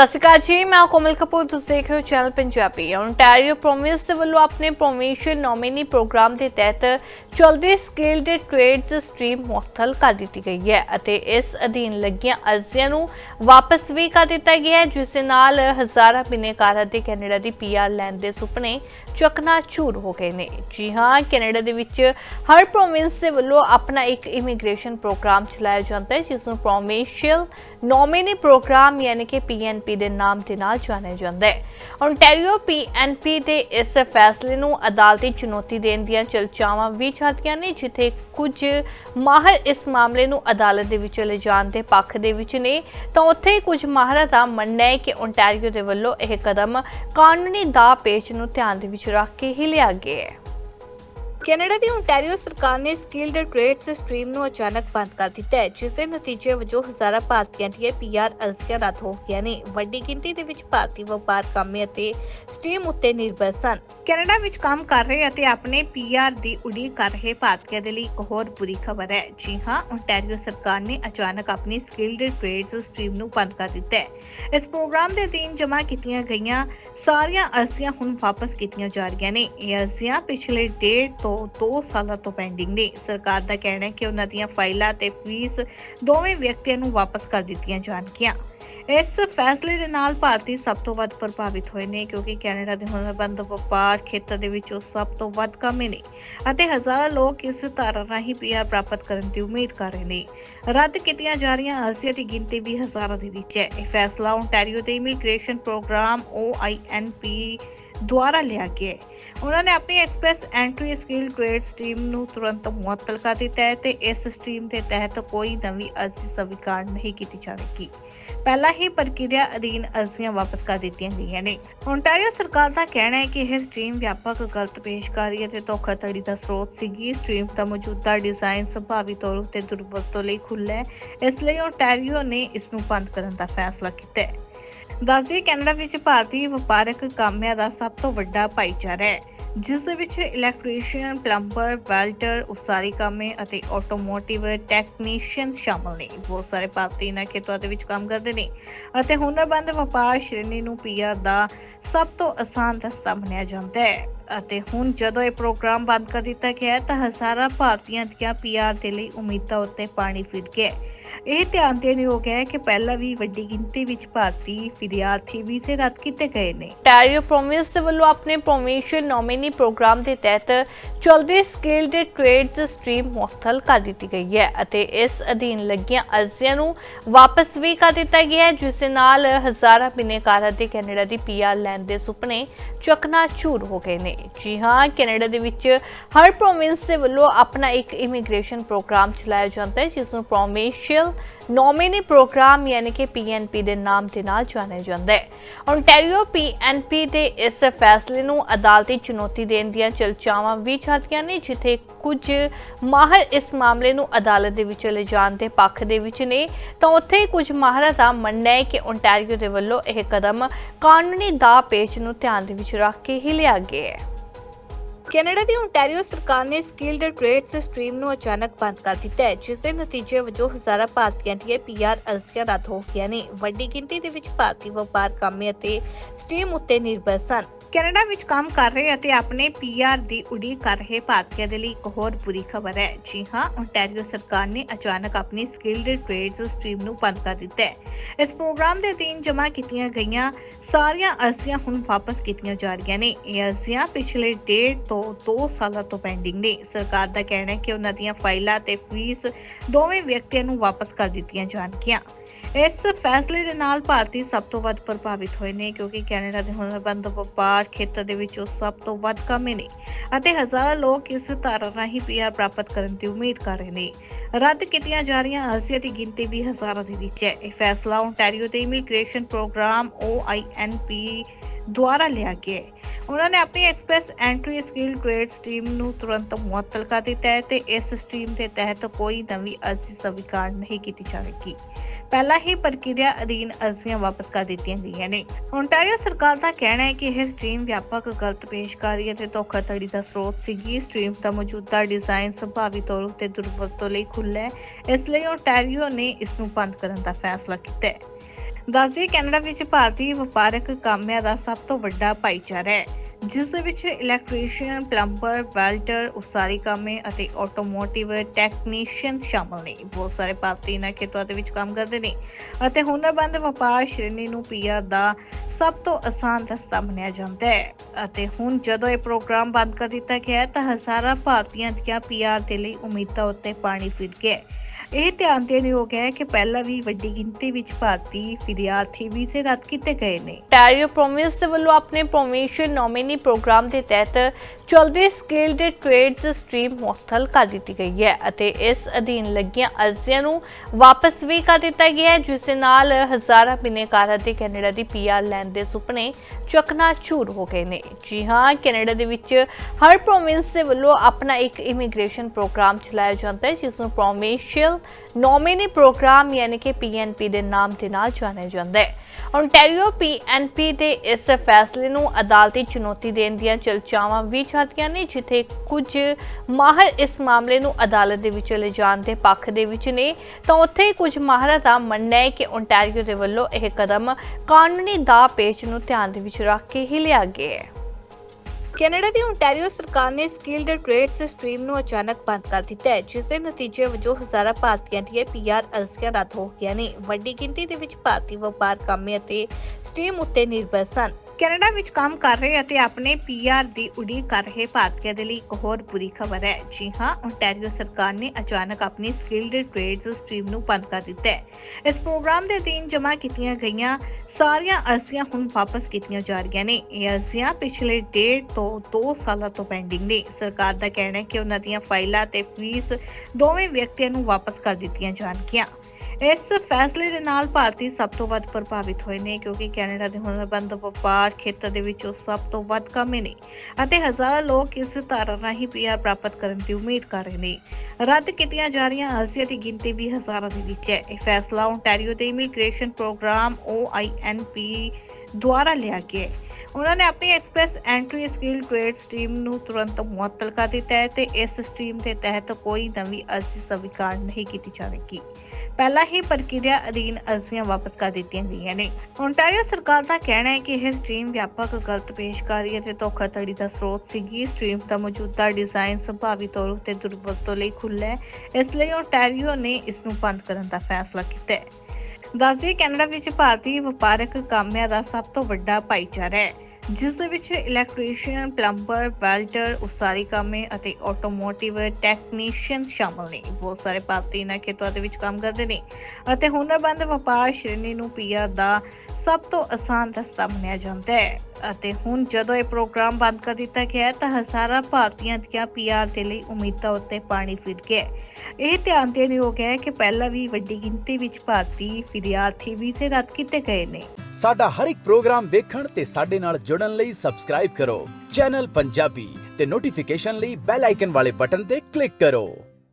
ਸਤਿ ਸ਼੍ਰੀ ਅਕਾਲ ਜੀ, ਮੈਂ ਕੋਮਲ ਕਪੂਰ, ਤੁਸੀਂ ਦੇਖ ਰਹੇ ਹੋ ਚੈਨਲ ਪੰਜਾਬੀ। ਓਨਟਾਰੀਓ ਪ੍ਰੋਵਿੰਸ ਦੇ ਵੱਲੋਂ ਆਪਣੇ ਪ੍ਰੋਮੋਸ਼ਨ ਨੋਮੀਨੀ ਪ੍ਰੋਗਰਾਮ ਦੇ ਤਹਿਤ ਚਲਦੇ ਸਕਿਲਡ ਟ੍ਰੇਡਸ ਸਟਰੀਮ ਮੁਅੱਤਲ ਕਰ ਦਿੱਤੀ ਗਈ ਹੈ ਅਤੇ ਇਸ ਅਧੀਨ ਲੱਗੀਆਂ ਅਰਜ਼ੀਆਂ ਨੂੰ ਵਾਪਸ ਵੀ ਕਰ ਦਿੱਤਾ ਗਿਆ ਹੈ, ਜਿਸ ਦੇ ਨਾਲ ਹਜ਼ਾਰਾਂ ਬਿਨੇਕਾਰਾਂ ਦੇ ਕੈਨੇਡਾ ਦੀ ਪੀਆਰ ਲੈਣ ਦੇ ਸੁਪਨੇ ਚਕਨਾ ਚੂਰ ਹੋ ਗਏ ਨੇ। ਜੀ ਹਾਂ, ਕੈਨੇਡਾ ਦੇ ਵਿੱਚ ਹਰ ਪ੍ਰੋਵਿੰਸ ਦੇ ਵੱਲੋਂ ਆਪਣਾ ਇੱਕ ਇਮੀਗ੍ਰੇਸ਼ਨ ਪ੍ਰੋਗਰਾਮ ਚਲਾਇਆ ਜਾਂਦਾ ਹੈ, ਜਿਸ ਨੂੰ ਪ੍ਰੋਮੇਸ਼ੀਅਲ ਨੋਮੀਨੀ ਪ੍ਰੋਗਰਾਮ ਯਾਨੀ ਕਿ ਪੀਐਨਪੀ ਦੇ ਨਾਮ ਦੇ ਨਾਲ ਜਾਣਿਆ ਜਾਂਦਾ ਹੈ। ਓਨਟਾਰੀਓ ਪੀਐਨਪੀ ਦੇ ਇਸ ਫੈਸਲੇ ਨੂੰ ਅਦਾਲਤੀ ਚੁਣੌਤੀ ਦੇਣ ਦੀਆਂ ਚਰਚਾਵਾਂ ਵੀ ਚੱਲਦੀਆਂ ਨੇ, ਜਿੱਥੇ ਕੁਝ ਮਾਹਰ ਇਸ ਮਾਮਲੇ ਨੂੰ ਅਦਾਲਤ ਦੇ ਵਿੱਚ ਲਿਜਾਣ ਦੇ ਪੱਖ ਦੇ ਵਿੱਚ ਨੇ। ਤਾਂ ਉੱਥੇ ਕੁਝ ਮਾਹਰਾਂ ਦਾ ਮੰਨਣਾ ਹੈ ਕਿ ਓਨਟਾਰੀਓ ਦੇ ਵੱਲੋਂ ਇਹ ਕਦਮ ਕਾਨੂੰਨੀ ਦਾ ਪੇਚ ਨੂੰ ਧਿਆਨ ਦੇ ਵਿੱਚ ਰੱਖ ਕੇ ਹੀ ਲਿਆ ਗਿਆ ਹੈ। ਕੈਨੇਡਾ ਦੀ ਓਨਟਾਰੀਓ ਸਰਕਾਰ ਨੇ ਸਕਿਲਡ ਟ੍ਰੇਡਸ ਸਟਰੀਮ ਨੂੰ ਅਚਾਨਕ ਬੰਦ ਕਰ ਦਿੱਤਾ ਹੈ, ਜਿਸ ਦੇ ਨਤੀਜੇ ਵਜੋਂ ਹਜ਼ਾਰਾਂ ਭਾਰਤੀਆਂ ਦੀਆਂ ਪੀਆਰ ਅਰਜ਼ੀਆਂ ਰੱਦ ਹੋ ਗਈਆਂ ਨੇ। ਵੱਡੀ ਗਿਣਤੀ ਦੇ ਵਿੱਚ ਭਾਰਤੀ ਵਪਾਰ ਕਾਮੇ ਅਤੇ ਸਟਰੀਮ ਉੱਤੇ ਨਿਰਭਰ ਸਨ। ਕੈਨੇਡਾ ਵਿੱਚ ਕੰਮ ਕਰ ਰਹੇ ਅਤੇ ਆਪਣੇ ਪੀਆਰ ਦੀ ਉਡੀਕ ਕਰ ਰਹੇ ਭਾਰਤੀਆਂ ਦੇ ਲਈ ਇੱਕ ਹੋਰ ਬੁਰੀ ਖਬਰ ਹੈ। ਜੀ ਹਾਂ ਓਨਟਾਰੀਓ ਸਰਕਾਰ ਨੇ ਅਚਾਨਕ ਆਪਣੀ ਸਕਿਲਡ ਟ੍ਰੇਡਸ ਸਟ੍ਰੀਮ ਨੂੰ ਬੰਦ ਕਰ ਦਿੱਤਾ ਹੈ। ਇਸ ਪ੍ਰੋਗਰਾਮ ਦੇ ਅਧੀਨ ਜਮ੍ਹਾਂ ਕੀਤੀਆਂ ਗਈਆਂ ਸਾਰੀਆਂ ਅਰਜ਼ੀਆਂ ਹੁਣ ਵਾਪਸ ਕੀਤੀਆਂ ਜਾ ਰਹੀਆਂ ਨੇ। ਇਹ ਅਰਜ਼ੀਆਂ ਪਿਛਲੇ ਡੇਢ ਤੋਂ 2 ਸਾਲਾਂ ਤੋਂ ਪੈਂਡਿੰਗ ਨੇ। ਸਰਕਾਰ ਦਾ ਕਹਿਣਾ ਹੈ ਕਿ ਉਹਨਾਂ ਦੀਆਂ ਫਾਈਲਾਂ ਤੇ ਫੀਸ ਦੋਵੇਂ ਵਿਅਕਤੀਆਂ ਨੂੰ ਵਾਪਸ ਕਰ ਦਿੱਤੀਆਂ ਜਾਣਗੀਆਂ। ਇਸ ਫੈਸਲੇ ਦੇ ਨਾਲ ਭਾਰਤੀ ਸਭ ਤੋਂ ਵੱਧ ਪ੍ਰਭਾਵਿਤ ਹੋਏ ਨੇ, ਕਿਉਂਕਿ ਕੈਨੇਡਾ ਦੇ ਹੁਨਰਬੰਦ ਵਪਾਰ ਖੇਤਰ ਦੇ ਵਿੱਚ ਉਹ ਸਭ ਤੋਂ ਵੱਧ ਕਾਮੇ ਨੇ ਅਤੇ ਹਜ਼ਾਰਾਂ ਲੋਕ ਇਸ ਧਾਰਾ ਰਾਹੀਂ ਪੀਆਰ ਪ੍ਰਾਪਤ ਕਰਨ ਦੀ ਉਮੀਦ ਕਰ ਰਹੇ ਨੇ। ਰੱਦ ਕੀਤੀਆਂ ਜਾ ਰਹੀਆਂ ਅਰਜ਼ੀਆਂ ਦੀ ਗਿਣਤੀ ਵੀ ਹਜ਼ਾਰਾਂ ਦੇ ਵਿੱਚ ਹੈ। ਇਹ ਫੈਸਲਾ ਓਨਟਾਰੀਓ ਦੇ ਇਮੀਗ੍ਰੇਸ਼ਨ ਪ੍ਰੋਗਰਾਮ OINP ਦੁਆਰਾ ਲਿਆ ਗਿਆ ਹੈ। ਉਹਨਾਂ ਨੇ ਆਪਣੀ Express Entry skill trade stream ਨੂੰ ਤੁਰੰਤ ਮੁਅੱਤਲ ਕਰ ਦਿੱਤਾ ਹੈ ਤੇ ਇਸ ਸਟਰੀਮ ਦੇ ਤਹਿਤ ਕੋਈ ਨਵੀਂ ਅਰਜ਼ੀ ਸਵੀਕਾਰ ਨਹੀਂ ਕੀਤੀ ਜਾਵੇਗੀ। ਪਹਿਲਾਂ ਹੀ ਪ੍ਰਕਿਰਿਆ ਅਧੀਨ ਅਰਜ਼ੀਆਂ ਵਾਪਸ ਕਰ ਦਿੱਤੀਆਂ ਗਈਆਂ ਨੇ। ਓਨਟਾਰੀਓ ਸਰਕਾਰ ਦਾ ਕਹਿਣਾ ਹੈ ਕਿ ਇਹ ਸਟਰੀਮ ਵਿਆਪਕ ਗਲਤ ਪੇਸ਼ਕਾਰੀ ਅਤੇ ਧੋਖਾਧੜੀ ਦਾ ਸਰੋਤ ਸੀਗੀ ਸਟਰੀਮ ਦਾ ਮੌਜੂਦਾ ਡਿਜ਼ਾਈਨ ਸੰਭਾਵੀ ਤੌਰ ਉੱਤੇ ਦੁਰਵਰਤੋਂ ਲਈ ਖੁੱਲ੍ਹਾ ਹੈ। ਇਸ ਲਈ ਓਨਟਾਰੀਓ ਨੇ ਇਸ ਨੂੰ ਬੰਦ ਕਰਨ ਦਾ ਫੈਸਲਾ ਕੀਤਾ ਹੈ। ਦੱਸਦੀ ਕੈਨੇਡਾ ਵਿੱਚ ਭਾਰਤੀ ਵਪਾਰਕ ਕਾਮਿਆਂ ਦਾ ਸਭ ਤੋਂ ਵੱਡਾ ਭਾਈਚਾਰਾ ਹੈ, ਜਿਸ ਦੇ ਵਿੱਚ ਇਲੈਕਟ੍ਰੀਸ਼ੀਅਨ, ਪਲੰਬਰ ਵੈਲਡਰ ਉਸਾਰੀ ਕਾਮੇ ਅਤੇ ਆਟੋਮੋਟਿਵ ਟੈਕਨੀਸ਼ੀਅਨ ਸ਼ਾਮਲ ਨੇ। ਬਹੁਤ ਸਾਰੇ ਭਾਰਤੀ ਇਹਨਾਂ ਖੇਤਰਾਂ ਦੇ ਵਿੱਚ ਕੰਮ ਕਰਦੇ ਨੇ ਅਤੇ ਹੁਨਰਬੰਦ ਵਪਾਰ ਸ਼੍ਰੇਣੀ ਨੂੰ ਪੀਆਰ ਦਾ ਸਭ ਤੋਂ ਆਸਾਨ ਰਸਤਾ ਮੰਨਿਆ ਜਾਂਦਾ ਹੈ। ਅਤੇ ਹੁਣ ਜਦੋਂ ਇਹ ਪ੍ਰੋਗਰਾਮ ਬੰਦ ਕਰ ਦਿੱਤਾ ਗਿਆ ਤਾਂ ਹਜ਼ਾਰਾਂ ਭਾਰਤੀਆਂ ਦੀਆਂ ਪੀਆਰ ਦੇ ਲਈ ਉਮੀਦਾਂ ਉੱਤੇ ਪਾਣੀ ਫਿਰ ਗਿਆ ਇਹ ਧਿਆਨ ਦੇਣ ਯੋਗ ਹੈ ਕਿ ਪਹਿਲਾਂ ਵੀ ਵੱਡੀ ਗਿਣਤੀ ਵਿੱਚ ਭਾਰਤੀ ਵਿਦਿਆਰਥੀ ਵੀਜ਼ੇ ਰੱਦ ਕੀਤੇ ਗਏ ਨੇ। ਟੈਰੀਓ ਪ੍ਰੋਵਿੰਸ ਦੇ ਵੱਲੋਂ ਆਪਣੇ ਪ੍ਰੋਮੋਸ਼ਨ ਨੋਮੀਨੀ ਪ੍ਰੋਗਰਾਮ ਦੇ ਤਹਿਤ ਚਲਦੇ ਸਕਿਲਡ ਟ੍ਰੇਡਸ ਸਟਰੀਮ ਮੁਅੱਤਲ ਕਰ ਦਿੱਤੀ ਗਈ ਹੈ ਅਤੇ ਇਸ ਅਧੀਨ ਲੱਗੀਆਂ ਅਰਜ਼ੀਆਂ ਨੂੰ ਵਾਪਸ ਵੀ ਕਰ ਦਿੱਤਾ ਗਿਆ ਹੈ, ਜਿਸ ਦੇ ਨਾਲ ਹਜ਼ਾਰਾਂ ਬਿਨੇਕਾਰਾਂ ਦੇ ਕੈਨੇਡਾ ਦੀ ਪੀਆਰ ਲੈਣ ਦੇ ਸੁਪਨੇ ਚਕਨਾ ਚੂਰ ਹੋ ਗਏ ਨੇ। ਜੀ ਹਾਂ, ਕੈਨੇਡਾ ਦੇ ਵਿੱਚ ਹਰ ਪ੍ਰੋਵਿੰਸ ਦੇ ਵੱਲੋਂ ਆਪਣਾ ਇੱਕ ਇਮੀਗ੍ਰੇਸ਼ਨ ਪ੍ਰੋਗਰਾਮ ਚਲਾਇਆ ਜਾਂਦਾ ਹੈ, ਜਿਸ ਨੂੰ ਪ੍ਰੋਮੇਸ਼ੀਅਲ ਨੋਮੀਨੀ ਪ੍ਰੋਗਰਾਮ ਯਾਨੀ ਕਿ ਪੀਐਨਪੀ ਦੇ ਨਾਮ ਦੇ ਨਾਲ ਜਾਣਿਆ ਜਾਂਦਾ। ਹੈ ਓਨਟਾਰੀਓ ਪੀਐਨਪੀ ਦੇ ਇਸ ਫੈਸਲੇ ਨੂੰ ਅਦਾਲਤੀ ਚੁਣੌਤੀ ਦੇਣ ਦੀਆਂ ਚਰਚਾਵਾਂ ਵੀ ਚੱਲਦੀਆਂ ਨੇ, ਜਿੱਥੇ ਕੁਝ ਮਾਹਰ ਇਸ ਮਾਮਲੇ ਨੂੰ ਅਦਾਲਤ ਦੇ ਵਿੱਚ ਲਿਜਾਣ ਦੇ ਪੱਖ ਦੇ ਵਿੱਚ ਨੇ। ਤਾਂ ਉੱਥੇ ਕੁਝ ਮਾਹਰਾਂ ਦਾ ਮੰਨਣਾ ਹੈ ਕਿ ਓਨਟਾਰੀਓ ਦੇ ਵੱਲੋਂ ਇਹ ਕਦਮ ਕਾਨੂੰਨੀ ਦਾਅ ਪੇਚ ਨੂੰ ਧਿਆਨ ਦੇ ਵਿੱਚ ਰੱਖ ਕੇ ਹੀ ਲਿਆ ਗਿਆ ਹੈ। ਕੈਨੇਡਾ ਦੀ ਓਨਟਾਰੀਓ ਸਰਕਾਰ ਨੇ ਸਕਿਲਡ ਟ੍ਰੇਡਸ ਸਟਰੀਮ ਨੂੰ ਅਚਾਨਕ ਬੰਦ ਕਰ ਦਿੱਤਾ ਹੈ, ਜਿਸ ਦੇ ਨਤੀਜੇ ਵਜੋਂ ਹਜ਼ਾਰਾਂ ਭਾਰਤੀਆਂ ਦੀਆਂ ਪੀਆਰ ਅਰਜ਼ੀਆਂ ਰੱਦ ਹੋ ਗਈਆਂ ਨੇ। ਵੱਡੀ ਗਿਣਤੀ ਦੇ ਵਿੱਚ ਭਾਰਤੀ ਵਪਾਰ ਕਾਮੇ ਅਤੇ ਸਟਰੀਮ ਉੱਤੇ ਨਿਰਭਰ ਸਨ। ਕੈਨੇਡਾ ਵਿੱਚ ਕੰਮ ਕਰ ਰਹੇ ਅਤੇ ਆਪਣੇ ਪੀਆਰ ਦੀ ਉਡੀਕ ਕਰ ਰਹੇ ਭਾਰਤੀਆਂ ਦੇ ਲਈ ਇੱਕ ਹੋਰ ਬੁਰੀ ਖਬਰ ਹੈ। ਜੀ ਹਾਂ ਓਨਟਾਰੀਓ ਸਰਕਾਰ ਨੇ ਅਚਾਨਕ ਆਪਣੀ ਸਕਿਲਡ ਟ੍ਰੇਡਸ ਸਟ੍ਰੀਮ ਨੂੰ ਬੰਦ ਕਰ ਦਿੱਤਾ ਹੈ। ਇਸ ਪ੍ਰੋਗਰਾਮ ਦੇ ਅਧੀਨ ਜਮ੍ਹਾਂ ਕੀਤੀਆਂ ਗਈਆਂ ਸਾਰੀਆਂ ਅਰਜ਼ੀਆਂ ਹੁਣ ਵਾਪਸ ਕੀਤੀਆਂ ਜਾ ਰਹੀਆਂ ਨੇ। ਇਹ ਅਰਜ਼ੀਆਂ ਪਿਛਲੇ ਡੇਢ ਤੋਂ 2 ਸਾਲਾਂ ਤੋਂ ਪੈਂਡਿੰਗ ਨੇ। ਸਰਕਾਰ ਦਾ ਕਹਿਣਾ ਹੈ ਕਿ ਉਹਨਾਂ ਦੀਆਂ ਫਾਈਲਾਂ ਤੇ ਫੀਸ ਦੋਵੇਂ ਵਿਅਕਤੀਆਂ ਨੂੰ ਵਾਪਸ ਕਰ ਦਿੱਤੀਆਂ ਜਾਣਗੀਆਂ। ਇਸ ਫੈਸਲੇ ਦੇ ਨਾਲ ਭਾਰਤੀ ਸਭ ਤੋਂ ਵੱਧ ਪ੍ਰਭਾਵਿਤ ਹੋਏ ਨੇ ਕਿਉਂਕਿ ਕੈਨੇਡਾ ਦੇ ਹੁਨਰਬੰਦ ਵਪਾਰ ਖੇਤਰ ਦੇ ਵਿੱਚ ਉਹ ਸਭ ਤੋਂ ਵੱਧ ਕਾਮੇ ਨੇ ਅਤੇ ਹਜ਼ਾਰਾਂ ਲੋਕ ਇਸ ਧਾਰਾ ਰਾਹੀਂ ਪੀਆਰ ਪ੍ਰਾਪਤ ਕਰਨ ਦੀ ਉਮੀਦ ਕਰ ਰਹੇ ਨੇ। ਰੱਦ ਕੀਤੀਆਂ ਜਾ ਰਹੀਆਂ ਅਰਜ਼ੀਆਂ ਦੀ ਗਿਣਤੀ ਵੀ ਹਜ਼ਾਰਾਂ ਦੇ ਵਿੱਚ ਹੈ। ਇਹ ਫੈਸਲਾ ਓਨਟਾਰੀਓ ਦੇ ਇਮੀਗ੍ਰੇਸ਼ਨ ਪ੍ਰੋਗਰਾਮ OINP ਦੁਆਰਾ ਲਿਆ ਗਿਆ ਹੈ। ਉਹਨਾਂ ਨੇ ਆਪਣੀ Express Entry skill trade stream ਨੂੰ ਤੁਰੰਤ ਮੁਅੱਤਲ ਕਰ ਦਿੱਤਾ ਹੈ ਤੇ ਇਸ ਸਟਰੀਮ ਦੇ ਤਹਿਤ ਕੋਈ ਨਵੀਂ ਅਰਜ਼ੀ ਸਵੀਕਾਰ ਨਹੀਂ ਕੀਤੀ ਜਾਵੇਗੀ। ਪਹਿਲਾਂ ਹੀ ਪ੍ਰਕਿਰਿਆ ਅਧੀਨ ਅਰਜ਼ੀਆਂ ਵਾਪਸ ਕਰ ਦਿੱਤੀਆਂ ਗਈਆਂ ਨੇ। ਓਨਟਾਰੀਓ ਸਰਕਾਰ ਦਾ ਕਹਿਣਾ ਹੈ ਕਿ ਇਹ ਸਟਰੀਮ ਵਿਆਪਕ ਗਲਤ ਪੇਸ਼ਕਾਰੀ ਅਤੇ ਧੋਖਾਧੜੀ ਦਾ ਸਰੋਤ ਸੀਗੀ ਸਟ੍ਰੀਮ ਦਾ ਮੌਜੂਦਾ ਡਿਜ਼ਾਈਨ ਸੰਭਾਵੀ ਤੌਰ ਉੱਤੇ ਦੁਰਵਰਤੋਂ ਲਈ ਖੁੱਲ੍ਹਾ ਹੈ। ਇਸ ਲਈ ਓਨਟਾਰੀਓ ਨੇ ਇਸ ਨੂੰ ਬੰਦ ਕਰਨ ਦਾ ਫੈਸਲਾ ਕੀਤਾ ਹੈ। ਦੱਸਦੇ ਕੈਨੇਡਾ ਵਿੱਚ ਭਾਰਤੀ ਵਪਾਰਕ ਕਾਮਿਆਂ ਦਾ ਸਭ ਤੋਂ ਵੱਡਾ ਭਾਈਚਾਰਾ ਹੈ, ਜਿਸ ਦੇ ਵਿੱਚ ਇਲੈਕਟ੍ਰੀਸ਼ੀਅਨ, ਪਲੰਬਰ, ਵੈਲਡਰ, ਉਸਾਰੀ ਕਾਮੇ ਅਤੇ ਆਟੋਮੋਟਿਵ ਟੈਕਨੀਸ਼ੀਅਨ ਸ਼ਾਮਲ ਨੇ। ਬਹੁਤ ਸਾਰੇ ਭਾਰਤੀ ਇਹਨਾਂ ਖੇਤਰਾਂ ਦੇ ਵਿੱਚ ਕੰਮ ਕਰਦੇ ਨੇ ਅਤੇ ਹੁਨਰਮੰਦ ਵਪਾਰ ਸ਼੍ਰੇਣੀ ਨੂੰ ਪੀਆਰ ਦਾ ਸਭ ਤੋਂ ਆਸਾਨ ਰਸਤਾ ਮੰਨਿਆ ਜਾਂਦਾ ਹੈ। ਅਤੇ ਹੁਣ ਜਦੋਂ ਇਹ ਪ੍ਰੋਗਰਾਮ ਬੰਦ ਕਰ ਦਿੱਤਾ ਗਿਆ ਤਾਂ ਹਜ਼ਾਰਾਂ ਭਾਰਤੀਆਂ ਦੀਆਂ ਪੀਆਰ ਦੇ ਲਈ ਉਮੀਦਾਂ ਉੱਤੇ ਪਾਣੀ ਫਿਰ ਗਿਆ ਇਹ ਧਿਆਨ ਦੇਣ ਯੋਗ ਹੈ ਕਿ ਪਹਿਲਾਂ ਵੀ ਵੱਡੀ ਗਿਣਤੀ ਵਿੱਚ ਭਾਰਤੀ ਵਿਦਿਆਰਥੀ ਵੀਜ਼ੇ ਰੱਦ ਕੀਤੇ ਗਏ ਨੇ। ਟੈਰੀਓ ਪ੍ਰੋਵਿੰਸ ਦੇ ਵੱਲੋਂ ਆਪਣੇ ਪ੍ਰੋਮੋਸ਼ਨ ਨੋਮੀਨੀ ਪ੍ਰੋਗਰਾਮ ਦੇ ਤਹਿਤ ਚਲਦੇ ਸਕਿਲਡ ਟ੍ਰੇਡਸ ਸਟਰੀਮ ਮੁਅੱਤਲ ਕਰ ਦਿੱਤੀ ਗਈ ਹੈ ਅਤੇ ਇਸ ਅਧੀਨ ਲੱਗੀਆਂ ਅਰਜ਼ੀਆਂ ਨੂੰ ਵਾਪਸ ਵੀ ਕਰ ਦਿੱਤਾ ਗਿਆ ਹੈ, ਜਿਸ ਦੇ ਨਾਲ ਹਜ਼ਾਰਾਂ ਬਿਨੇਕਾਰਾਂ ਦੇ ਕੈਨੇਡਾ ਦੀ ਪੀਆਰ ਲੈਣ ਦੇ ਸੁਪਨੇ ਚਕਨਾ ਚੂਰ ਹੋ ਗਏ ਨੇ। ਜੀ ਹਾਂ, ਕੈਨੇਡਾ ਦੇ ਵਿੱਚ ਹਰ ਪ੍ਰੋਵਿੰਸ ਦੇ ਵੱਲੋਂ ਆਪਣਾ ਇੱਕ ਇਮੀਗ੍ਰੇਸ਼ਨ ਪ੍ਰੋਗਰਾਮ ਚਲਾਇਆ ਜਾਂਦਾ ਹੈ, ਜਿਸ ਨੂੰ ਪ੍ਰੋਮੇਸ਼ੀਅਲ ਨੋਮੀਨੀ ਪ੍ਰੋਗਰਾਮ ਯਾਨੀ ਕਿ ਪੀਐਨਪੀ ਦੇ ਨਾਮ ਦੇ ਨਾਲ ਜਾਣਿਆ ਜਾਂਦਾ। ਹੈ ਓਨਟਾਰੀਓ ਪੀਐਨਪੀ ਦੇ ਇਸ ਫੈਸਲੇ ਨੂੰ ਅਦਾਲਤੀ ਚੁਣੌਤੀ ਦੇਣ ਦੀਆਂ ਚਰਚਾਵਾਂ ਵੀ ਚੱਲਦੀਆਂ ਨੇ, ਜਿੱਥੇ ਕੁਝ ਮਾਹਰ ਇਸ ਮਾਮਲੇ ਨੂੰ ਅਦਾਲਤ ਦੇ ਵਿੱਚ ਲਿਜਾਣ ਦੇ ਪੱਖ ਦੇ ਵਿੱਚ ਨੇ। ਤਾਂ ਉੱਥੇ ਕੁਝ ਮਾਹਰਾਂ ਦਾ ਮੰਨਣਾ ਹੈ ਕਿ ਓਨਟਾਰੀਓ ਦੇ ਵੱਲੋਂ ਇਹ ਕਦਮ ਕਾਨੂੰਨੀ ਦਾ ਪੇਚ ਨੂੰ ਧਿਆਨ ਦੇ ਵਿੱਚ ਰੱਖ ਕੇ ਹੀ ਲਿਆ ਗਿਆ ਹੈ। ਕੈਨੇਡਾ ਦੀ ਓਨਟਾਰੀਓ ਸਰਕਾਰ ਨੇ ਸਕਿਲਡ ਟ੍ਰੇਡਸ ਸਟਰੀਮ ਨੂੰ ਅਚਾਨਕ ਬੰਦ ਕਰ ਦਿੱਤਾ ਹੈ ਜਿਸ ਦੇ ਨਤੀਜੇ ਵਜੋਂ ਹਜ਼ਾਰਾਂ ਭਾਰਤੀਆਂ ਦੀਆਂ ਪੀਆਰ ਅਰਜ਼ੀਆਂ ਰੱਦ ਹੋ ਗਈਆਂ ਨੇ। ਵੱਡੀ ਗਿਣਤੀ ਦੇ ਵਿੱਚ ਭਾਰਤੀ ਵਪਾਰ ਕਾਮੇ ਅਤੇ ਸਟਰੀਮ ਉੱਤੇ ਨਿਰਭਰ ਸਨ। ਕੈਨੇਡਾ ਵਿੱਚ ਕੰਮ ਕਰ ਰਹੇ ਅਤੇ ਆਪਣੇ ਪੀਆਰ ਦੀ ਉਡੀਕ ਕਰ ਰਹੇ, ਭਾਰਤੀਆਂ ਦੇ ਲਈ ਇੱਕ ਹੋਰ ਬੁਰੀ ਖਬਰ ਹੈ। ਜੀ ਹਾਂ ਓਨਟਾਰੀਓ ਸਰਕਾਰ ਨੇ ਅਚਾਨਕ ਆਪਣੀ ਸਕਿਲਡ ਟ੍ਰੇਡਸ ਸਟਰੀਮ ਨੂੰ ਬੰਦ ਕਰ ਦਿੱਤਾ ਹੈ। ਇਸ ਪ੍ਰੋਗਰਾਮ ਦੇ ਅਧੀਨ ਜਮ੍ਹਾਂ ਕੀਤੀਆਂ ਗਈਆਂ, ਸਾਰੀਆਂ ਅਰਜ਼ੀਆਂ ਹੁਣ ਵਾਪਸ ਕੀਤੀਆਂ ਜਾ ਰਹੀਆਂ ਨੇ। ਇਹ ਅਰਜ਼ੀਆਂ ਪਿਛਲੇ ਡੇਢ ਤੋਂ 2 ਸਾਲਾਂ ਤੋਂ ਪੈਂਡਿੰਗ ਨੇ। ਸਰਕਾਰ ਦਾ ਕਹਿਣਾ ਹੈ ਕਿ ਉਹਨਾਂ ਦੀਆਂ ਫਾਈਲਾਂ ਤੇ ਫੀਸ ਦੋਵੇਂ ਵਿਅਕਤੀਆਂ ਨੂੰ ਵਾਪਸ ਕਰ ਦਿੱਤੀਆਂ ਜਾਣਗੀਆਂ। ਇਸ ਫੈਸਲੇ ਦੇ ਨਾਲ ਭਾਰਤੀ ਸਭ ਤੋਂ ਵੱਧ ਪ੍ਰਭਾਵਿਤ ਹੋਏ ਨੇ, ਕਿਉਂਕਿ ਕੈਨੇਡਾ ਦੇ ਹੁਨਰਬੰਦ ਵਪਾਰ ਖੇਤਰ ਦੇ ਵਿੱਚ ਉਹ ਸਭ ਤੋਂ ਵੱਧ ਕਾਮੇ ਨੇ ਅਤੇ ਹਜ਼ਾਰਾਂ ਲੋਕ ਇਸ ਧਾਰਾ ਰਾਹੀਂ ਪੀਆਰ ਪ੍ਰਾਪਤ ਕਰਨ ਦੀ ਉਮੀਦ ਕਰ ਰਹੇ ਨੇ। ਰੱਦ ਕੀਤੀਆਂ ਜਾ ਰਹੀਆਂ ਅਰਜ਼ੀਆਂ ਦੀ ਗਿਣਤੀ ਵੀ ਹਜ਼ਾਰਾਂ ਦੇ ਵਿੱਚ ਹੈ। ਇਹ ਫੈਸਲਾ ਓਨਟਾਰੀਓ ਦੇ ਇਮੀਗ੍ਰੇਸ਼ਨ ਪ੍ਰੋਗਰਾਮ OINP ਦੁਆਰਾ ਲਿਆ ਗਿਆ ਹੈ। ਉਹਨਾਂ ਨੇ ਆਪਣੀ Express Entry skill trade stream ਨੂੰ ਤੁਰੰਤ ਮੁਅੱਤਲ ਕਰ ਦਿੱਤਾ ਹੈ ਤੇ ਇਸ ਸਟਰੀਮ ਦੇ ਤਹਿਤ ਕੋਈ ਨਵੀਂ ਅਰਜ਼ੀ ਸਵੀਕਾਰ ਨਹੀਂ ਕੀਤੀ ਜਾਵੇਗੀ। ਪਹਿਲਾਂ ਹੀ ਪ੍ਰਕਿਰਿਆ ਅਧੀਨ ਅਰਜ਼ੀਆਂ ਵਾਪਸ ਕਰ ਦਿੱਤੀਆਂ ਗਈਆਂ ਨੇ। ਓਨਟਾਰੀਓ ਸਰਕਾਰ ਦਾ ਕਹਿਣਾ ਹੈ ਕਿ ਇਹ ਸਟਰੀਮ ਵਿਆਪਕ ਗਲਤ ਪੇਸ਼ਕਾਰੀ ਅਤੇ ਧੋਖਾਧੜੀ ਦਾ ਸਰੋਤ ਸੀਗੀ ਸਟਰੀਮ ਦਾ ਮੌਜੂਦਾ ਡਿਜ਼ਾਈਨ ਸੰਭਾਵੀ ਤੌਰ ਉੱਤੇ ਦੁਰਵਰਤੋਂ ਲਈ ਖੁੱਲ੍ਹਾ ਹੈ। ਇਸ ਲਈ ਓਨਟਾਰੀਓ ਨੇ ਇਸ ਨੂੰ ਬੰਦ ਕਰਨ ਦਾ ਫੈਸਲਾ ਕੀਤਾ ਹੈ। ਦੱਸਦੇ ਕੈਨੇਡਾ ਵਿੱਚ ਭਾਰਤੀ ਵਪਾਰਕ ਕਾਮਿਆਂ ਦਾ ਸਭ ਤੋਂ ਵੱਡਾ ਭਾਈਚਾਰਾ ਹੈ। ਜਿਸ ਦੇ ਵਿੱਚ ਇਲੈਕਟ੍ਰੀਸ਼ੀਅਨ ਪਲੰਬਰ ਵੈਲਡਰ ਉਸਾਰੀ ਕਾਮੇ ਅਤੇ ਆਟੋਮੋਟਿਵ ਟੈਕਨੀਸ਼ੀਅਨ ਸ਼ਾਮਲ ਨੇ। ਬਹੁਤ ਸਾਰੇ ਭਾਰਤੀ ਇਹਨਾਂ ਖੇਤਰਾਂ ਦੇ ਵਿੱਚ ਕੰਮ ਕਰਦੇ ਨੇ। ਅਤੇ ਹੁਨਰਮੰਦ ਵਪਾਰ ਸ਼੍ਰੇਣੀ ਨੂੰ ਪੀਆ ਦਾ ਸਭ ਤੋਂ ਆਸਾਨ ਰਸਤਾ ਮੰਨਿਆ ਜਾਂਦਾ ਹੈ ਅਤੇ ਹੁਣ ਜਦੋਂ ਇਹ ਪ੍ਰੋਗਰਾਮ ਬੰਦ ਕਰ ਦਿੱਤਾ ਗਿਆ ਹੈ, ਤਾਂ ਹਜ਼ਾਰਾਂ ਭਾਰਤੀਆਂ ਦੀਆਂ ਪੀਆਰ ਦੇ ਲਈ ਉਮੀਦਾਂ ਉੱਤੇ ਪਾਣੀ ਫਿਰ ਗਿਆ ਇਹ ਧਿਆਨ ਦੇਣ ਯੋਗ ਹੈ ਕਿ ਪਹਿਲਾਂ ਵੀ ਵੱਡੀ ਗਿਣਤੀ ਵਿੱਚ ਭਾਰਤੀ ਵਿਦਿਆਰਥੀ ਵੀਜ਼ੇ ਰੱਦ ਕੀਤੇ ਗਏ ਨੇ। ਸਾਡਾ ਹਰ ਇੱਕ ਪ੍ਰੋਗਰਾਮ ਦੇਖਣ ਤੇ ਸਾਡੇ ਨਾਲ ਜੁੜਨ ਲਈ ਸਬਸਕ੍ਰਾਈਬ ਕਰੋ। ਚੈਨਲ ਪੰਜਾਬੀ ਤੇ ਨੋਟੀਫਿਕੇਸ਼ਨ ਲਈ ਬੈਲ ਆਈਕਨ ਵਾਲੇ ਬਟਨ ਤੇ ਕਲਿੱਕ ਕਰੋ।